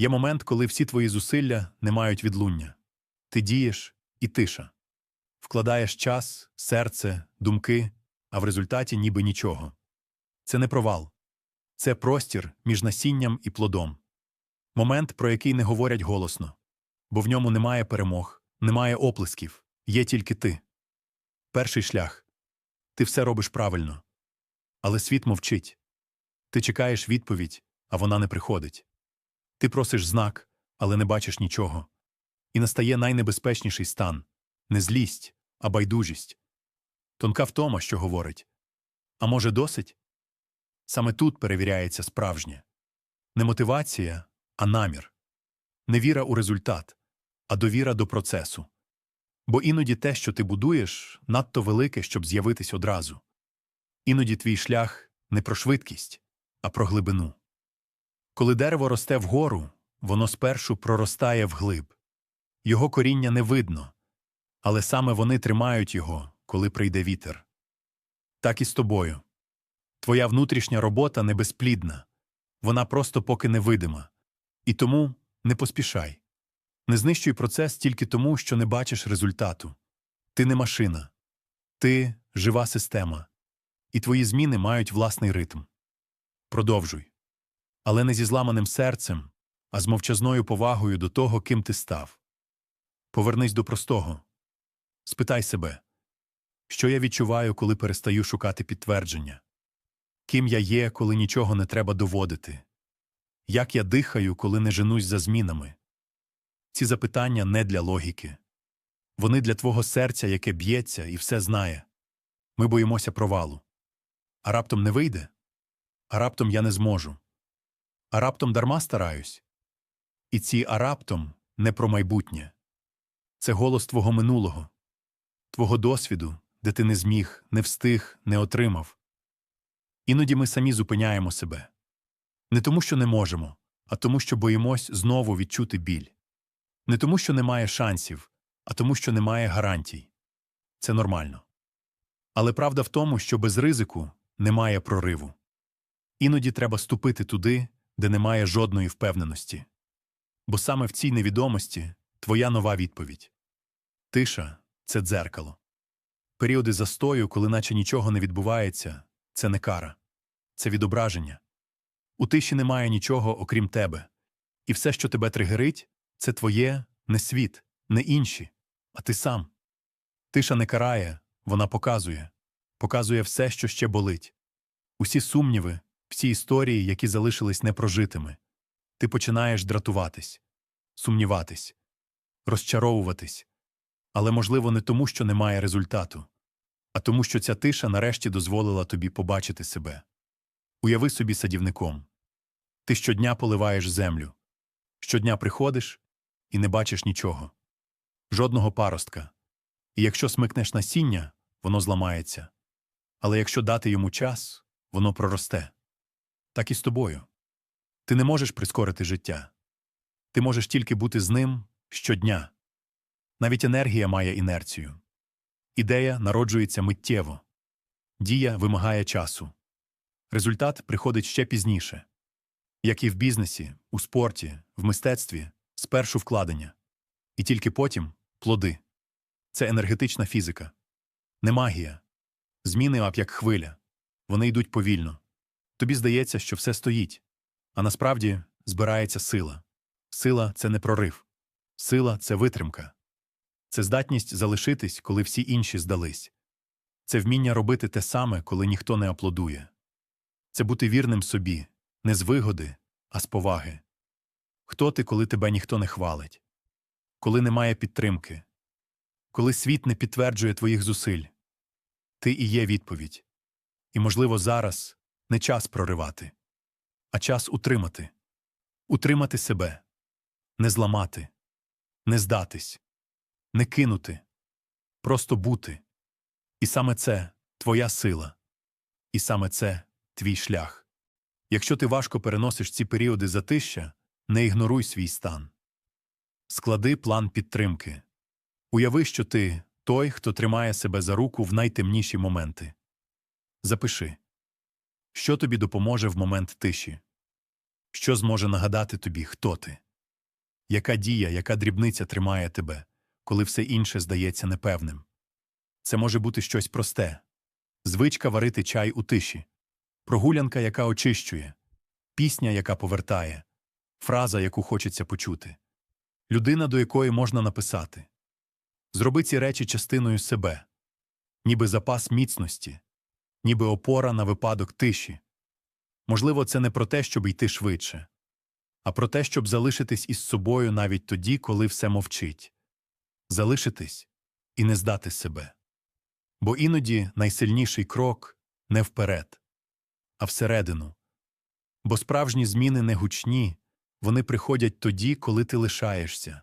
Є момент, коли всі твої зусилля не мають відлуння. Ти дієш і тиша. Вкладаєш час, серце, думки, а в результаті ніби нічого. Це не провал. Це простір між насінням і плодом. Момент, про який не говорять голосно. Бо в ньому немає перемог, немає оплесків, є тільки ти. Перший шлях. Ти все робиш правильно. Але світ мовчить. Ти чекаєш відповідь, а вона не приходить. Ти просиш знак, але не бачиш нічого. І настає найнебезпечніший стан не злість, а байдужість. Тонка втома, що говорить. А може, досить? Саме тут перевіряється справжнє не мотивація, а намір, не віра у результат, а довіра до процесу. Бо іноді те, що ти будуєш, надто велике, щоб з'явитись одразу. Іноді твій шлях не про швидкість, а про глибину. Коли дерево росте вгору, воно спершу проростає вглиб. Його коріння не видно, але саме вони тримають його, коли прийде вітер. Так і з тобою. Твоя внутрішня робота не безплідна, вона просто поки невидима. І тому не поспішай. Не знищуй процес тільки тому, що не бачиш результату. Ти не машина, ти жива система, і твої зміни мають власний ритм. Продовжуй. Але не зі зламаним серцем, а з мовчазною повагою до того, ким ти став. Повернись до простого. Спитай себе, що я відчуваю, коли перестаю шукати підтвердження, ким я є, коли нічого не треба доводити, як я дихаю, коли не женусь за змінами. Ці запитання не для логіки. Вони для твого серця, яке б'ється і все знає. Ми боїмося провалу. А раптом не вийде? А раптом я не зможу. А раптом дарма стараюсь. І ці а раптом не про майбутнє. Це голос твого минулого, твого досвіду, де ти не зміг, не встиг, не отримав. Іноді ми самі зупиняємо себе. Не тому, що не можемо, а тому, що боїмось знову відчути біль. Не тому, що немає шансів, а тому, що немає гарантій. Це нормально. Але правда в тому, що без ризику немає прориву. Іноді треба ступити туди, де немає жодної впевненості. Бо саме в цій невідомості твоя нова відповідь. Тиша це дзеркало. Періоди застою, коли наче нічого не відбувається, це не кара, це відображення. У тиші немає нічого, окрім тебе, і все, що тебе тригерить, це твоє не світ, не інші, а ти сам. Тиша не карає, вона показує, показує все, що ще болить. Усі сумніви, всі історії, які залишились непрожитими. Ти починаєш дратуватись, сумніватись, розчаровуватись. Але, можливо, не тому, що немає результату, а тому, що ця тиша нарешті дозволила тобі побачити себе. Уяви собі садівником. Ти щодня поливаєш землю, щодня приходиш і не бачиш нічого, жодного паростка. І якщо смикнеш насіння, воно зламається. Але якщо дати йому час, воно проросте. Так і з тобою. Ти не можеш прискорити життя. Ти можеш тільки бути з ним щодня. Навіть енергія має інерцію. Ідея народжується миттєво, дія вимагає часу. Результат приходить ще пізніше. Як і в бізнесі, у спорті, в мистецтві, спершу вкладення, і тільки потім плоди. Це енергетична фізика, не магія. Зміни ап як хвиля. Вони йдуть повільно. Тобі здається, що все стоїть, а насправді збирається сила. Сила це не прорив, сила це витримка. Це здатність залишитись, коли всі інші здались. Це вміння робити те саме, коли ніхто не аплодує. Це бути вірним собі, не з вигоди, а з поваги. Хто ти, коли тебе ніхто не хвалить? Коли немає підтримки? Коли світ не підтверджує твоїх зусиль? Ти і є відповідь. І, можливо, зараз не час проривати, а час утримати, утримати себе, не зламати, не здатись, не кинути, просто бути. І саме це твоя сила, і саме це твій шлях. Якщо ти важко переносиш ці періоди затища, не ігноруй свій стан. Склади план підтримки. Уяви, що ти той, хто тримає себе за руку в найтемніші моменти. Запиши, що тобі допоможе в момент тиші, що зможе нагадати тобі, хто ти. яка дія, яка дрібниця тримає тебе, коли все інше здається непевним. Це може бути щось просте. Звичка варити чай у тиші, прогулянка, яка очищує, пісня, яка повертає, фраза, яку хочеться почути, людина, до якої можна написати. Зроби ці речі частиною себе, ніби запас міцності, ніби опора на випадок тиші. Можливо, це не про те, щоб йти швидше, а про те, щоб залишитись із собою навіть тоді, коли все мовчить, залишитись і не здати себе. Бо іноді найсильніший крок не вперед, а всередину. Бо справжні зміни не гучні, вони приходять тоді, коли ти лишаєшся,